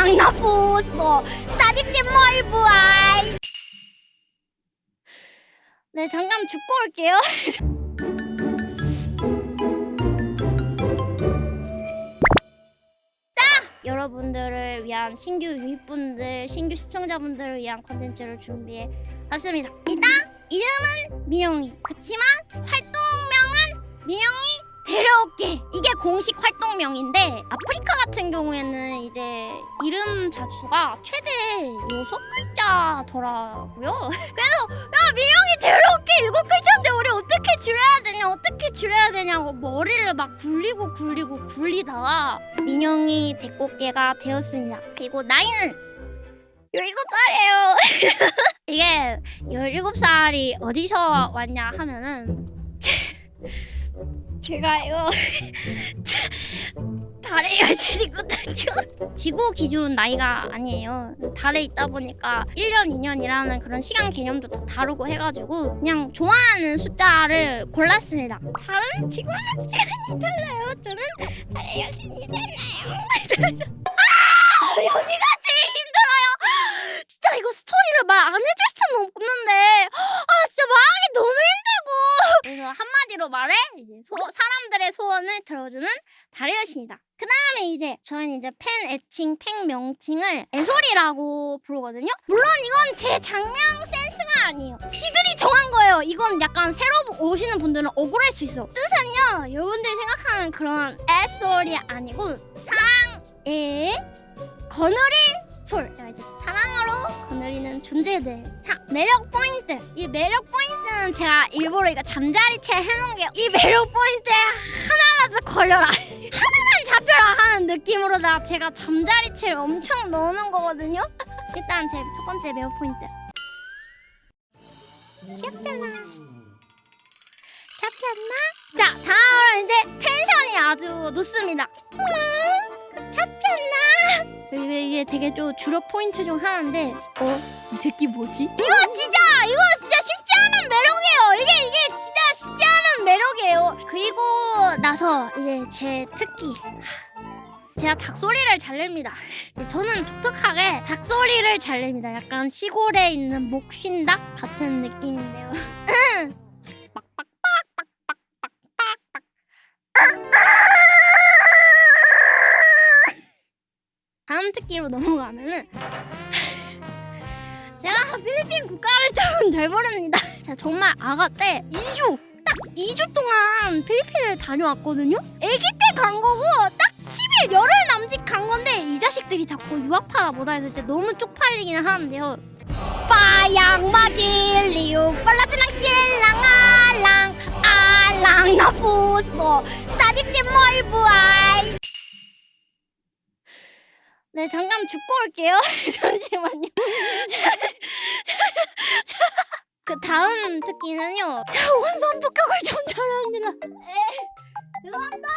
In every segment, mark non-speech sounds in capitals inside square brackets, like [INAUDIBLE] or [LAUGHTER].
보소 사집집 멀부아이 네 잠깐 죽고 올게요 [LAUGHS] 여러분들을 위한 신규 유입분들, 신규 시청자분들을 위한 컨텐츠를 준비해 봤습니다. 일단 이름은 민영이. 그치만 활동명은 민영이 데려올게. 이게 공식 활동명인데 아프리카 같은 경우에는 이제 이름 자수가 최대 여섯 글자더라고요. [LAUGHS] 그래서 야 민영이 데려올게 일곱 글자인데 우리 어떻게 줄여야 되냐 어떻게 줄여야 되냐고 머리를 막 굴리고 굴리고 굴리다가 민영이 데꼬깨가 되었습니다. 그리고 나이는 17살이에요. [LAUGHS] 이게 17살이 어디서 왔냐 하면은 [LAUGHS] 제가요 달에 여신이거든요. 지구 기준 나이가 아니에요. 달에 있다 보니까 1년, 2년이라는 그런 시간 개념도 다 다르고 해가지고 그냥 좋아하는 숫자를 골랐습니다. 다른 지구랑 시간이 달라요. 저는 달에 여신이잖아요. [LAUGHS] 아, 여기가 제일 힘들어요. 진짜 이거 스토리를 말 안 해줄 수는 없는데 아 진짜 말하기 너무 힘들고 그래서 한마 디로 말해 이제 소, 사람들의 소원을 들어주는 여신이다. 그 다음에 이제 저는 이제 팬 애칭, 팬 명칭을 애소리라고 부르거든요. 물론 이건 제 장명 센스가 아니에요. 지들이 정한 거예요. 이건 약간 새로 오시는 분들은 억울할 수 있어. 뜻은요, 여러분들이 생각하는 그런 애소리 아니고 사랑의 거느린 솔. 이제 사 거느리는 존재들. 자, 매력 포인트. 이 매력 포인트는 제가 일부러 이거 잠자리채 해놓은 게 이 매력 포인트에 하나라도 걸려라. [LAUGHS] 하나만 잡혀라 하는 느낌으로다가 제가 잠자리채를 엄청 넣는 거거든요. [LAUGHS] 일단 제 첫 번째 매력 포인트. 귀엽잖아. 잡혔나? 자, 다음으로 이제 텐션이 아주 높습니다. 이게 되게 좀 주력 포인트 중 하나인데, 어? 이 새끼 뭐지? 이거 진짜, 이거 진짜 쉽지 않은 매력이에요. 이게, 이게 진짜 쉽지 않은 매력이에요. 그리고 나서 이제 제 특기. 제가 닭 소리를 잘 냅니다. 저는 독특하게 닭 소리를 잘 냅니다. 약간 시골에 있는 목쉰닭 같은 느낌인데요. [LAUGHS] 특기로 넘어가면은 [LAUGHS] 제가 필리핀 국가를 좀 잘 모릅니다. [LAUGHS] 제가 정말 아가 때 2주 딱 2주 동안 필리핀을 다녀왔거든요. 아기 때 간 거고 딱 10일 열흘 남짓 간 건데 이 자식들이 자꾸 유학파가 뭐다 해서 진짜 너무 쪽팔리긴 하는데요. 빠양마길 리우 빨라지랑 실랑 알랑 알랑 나부소 사집집 멀부아이 네 잠깐 죽고 올게요. [LAUGHS] 잠시만요. 그 다음 특기는요. 원선 좀 잘합니다. 에 죄송합니다.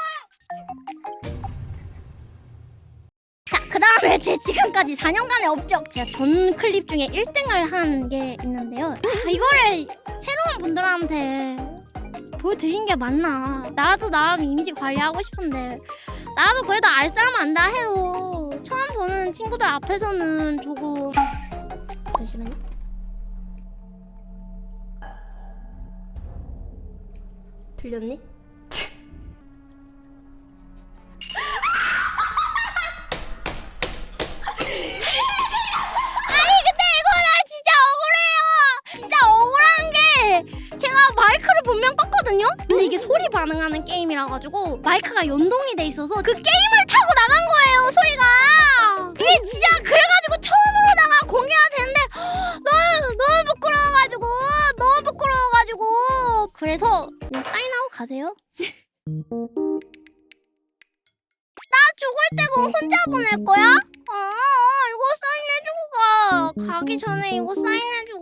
자 그 다음에 제 지금까지 4년간의 업적 제가 전 클립 중에 1등을 한 게 있는데요. 아, 이거를 새로운 분들한테 보여드린 게 맞나? 나도 나름 이미지 관리하고 싶은데. 나도 그래도 알 사람 안다 해도 보는 친구들 앞에서는 조금 잠시만요. 들렸니? [LAUGHS] 근데 이게 소리 반응하는 게임이라 가지고 마이크가 연동이 돼 있어서 그 게임을 타고 나간 거예요 소리가. 이게 진짜 그래가지고 처음으로다가 공개가 됐는데 너무 너무 부끄러워가지고 너무 부끄러워가지고 그래서 그냥 사인하고 가세요. [LAUGHS] 나 죽을 때 그거 혼자 보낼 거야? 아 이거 사인해주고 가. 가기 전에 이거 사인해줘.